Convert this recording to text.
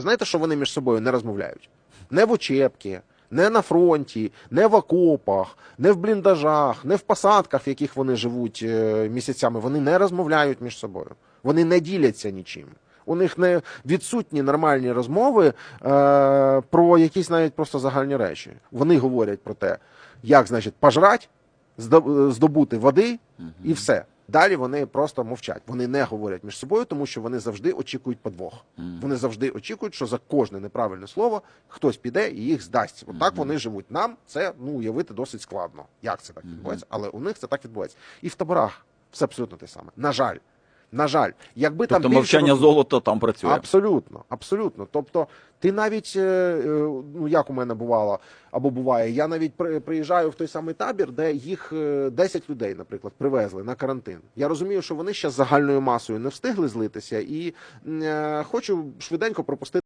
Знаєте, що вони між собою не розмовляють? Не в учебці, не на фронті, не в окопах, не в бліндажах, не в посадках, в яких вони живуть е, місяцями. Вони не розмовляють між собою. Вони не діляться нічим. У них не відсутні нормальні розмови е, про якісь навіть просто загальні речі. Вони говорять про те, як значить пожрать, здо- здобути води і все. Далі вони просто мовчать. Вони не говорять між собою, тому що вони завжди очікують подвох. Вони завжди очікують, що за кожне неправильне слово хтось піде і їх здасть. Отак вони живуть. Нам це ну уявити досить складно. Як це так відбувається? Але у них це так відбувається. І в таборах все абсолютно те саме. На жаль. На жаль, якби там Тобто більше мовчання золота там працює. Абсолютно, абсолютно. Тобто, ти навіть, е, е, ну як у мене бувало або буває, я навіть при- приїжджаю в той самий табір, де їх е, 10 людей, наприклад, привезли на карантин. Я розумію, що вони ще з загальною масою не встигли злитися, і е, хочу швиденько пропустити.